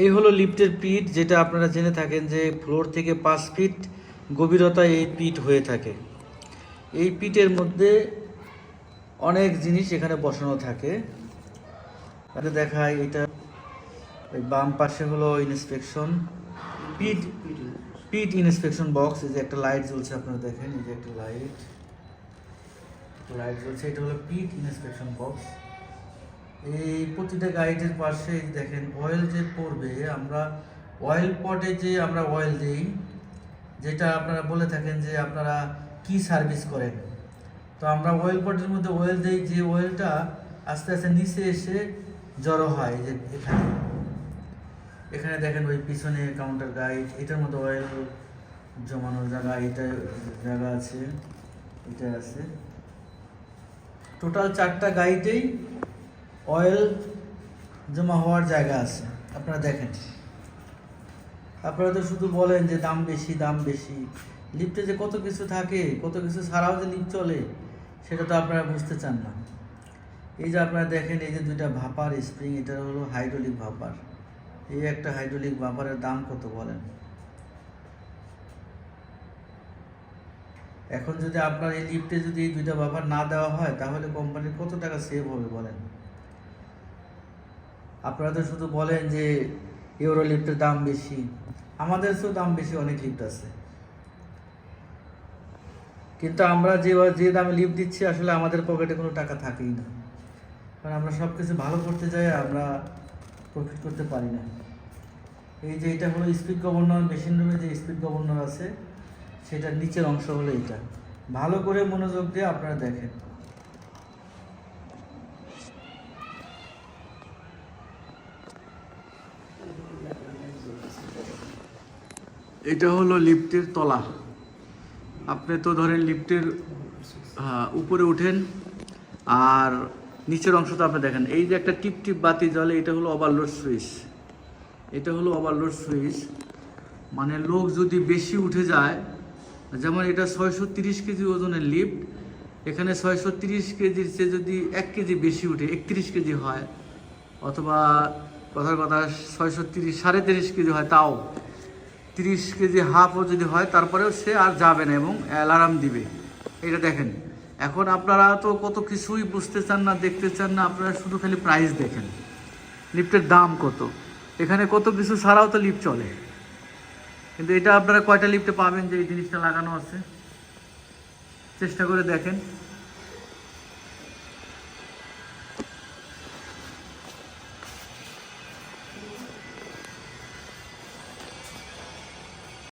এই হলো লিফটের পিট যেটা আপনারা জেনে থাকেন যে ফ্লোর থেকে পাঁচ ফিট গভীরতায় এই পিট হয়ে থাকে। এই পিটের মধ্যে অনেক জিনিস এখানে বসানো থাকে। তাহলে দেখায় এটা ওই বাম পাশে হলো inspection. Pit pit inspection box, এই যে একটা লাইট জ্বলছে, আপনারা দেখেন, এই যে একটা লাইট। লাইট জ্বলছে, এটা হলো পিট ইন্সপেকশন বক্স। এই প্রতিটা গাইডের পাশে দেখেন অয়েল যে পড়বে, আমরা অয়েল পটে যে আমরা অয়েল দিই, যেটা আপনারা বলে থাকেন যে আপনারা কি সার্ভিস করেন। তো আমরা অয়েল পটের মধ্যে অয়েল দিই, যে অয়েলটা আস্তে আস্তে নিচে এসে জড়ো হয়, যে এখানে। এখানে দেখেন ওই পিছনে কাউন্টার গাইড এটার মধ্যে অয়েল জমানোর জায়গা, এটা জায়গা আছে, এটা আছে। টোটাল চারটা গাইডেই অয়েল জমা হওয়ার জায়গা আছে, আপনারা দেখেন। আপনারা তো শুধু বলেন যে দাম বেশি দাম বেশি। লিফটে যে কত কিছু থাকে, কত কিছু ছাড়াও যে লিফট চলে, সেটা তো আপনারা বুঝতে চান না। এই যে আপনারা দেখেন, এই যে দুইটা ভাপার স্প্রিং, এটা হলো হাইড্রোলিক ভাপার। এই একটা হাইড্রোলিক ভাপারের দাম কত বলেন? এখন যদি আপনার এই লিফটে যদি এই দুইটা ভাপার না দেওয়া হয়, তাহলে কোম্পানির কত টাকা সেভ হবে বলেন? আপনারা তো শুধু বলেন যে ইউরো লিফটের দাম বেশি। আমাদের তো দাম বেশি, অনেক লিফট আছে। কিন্তু আমরা যে যে দামে লিফট দিচ্ছি, আসলে আমাদের পকেটে কোনো টাকা থাকেই না। কারণ আমরা সব কিছু ভালো করতে যাই আমরা প্রফিট করতে পারি না। এই যে এটা হলো স্পিড গভর্নর মেশিন রুমে যে স্পিড গভর্নর আছে, সেটার নিচের অংশ হলো এটা। ভালো করে মনোযোগ দিয়ে আপনারা দেখেন। এটা হলো লিফটের তলা। আপনি তো ধরেন লিফটের হ্যাঁ, উপরে উঠেন আর নিচের অংশটা আপনি দেখেন। এই যে একটা টিপ টিপ বাতি জ্বলে এটা হলো ওভারলোড সুইচ এটা হলো ওভারলোড সুইচ মানে লোক যদি বেশি উঠে যায় যেমন এটা ছয়শো তিরিশ কেজি ওজনের লিফট এখানে ছয়শো তিরিশ কেজির চেয়ে যদি এক কেজি বেশি উঠে একত্রিশ কেজি হয় অথবা কথার কথা ছয়শো তিরিশ সাড়ে তিরিশ কেজি হয় তাও তিরিশ কেজি হাফও যদি হয়, তারপরেও সে আর যাবে না এবং অ্যালার্ম দিবে। এটা দেখেন। এখন আপনারা তো কত কিছুই বুঝতে চান না, দেখতে চান না, আপনারা শুধু খালি প্রাইস দেখেন। লিফটের দাম কত। এখানে কত কিছু ছাড়াও তো লিফট চলে। কিন্তু এটা আপনারা কয়টা লিফটে পাবেন যে এই জিনিসটা লাগানো আছে? চেষ্টা করে দেখেন।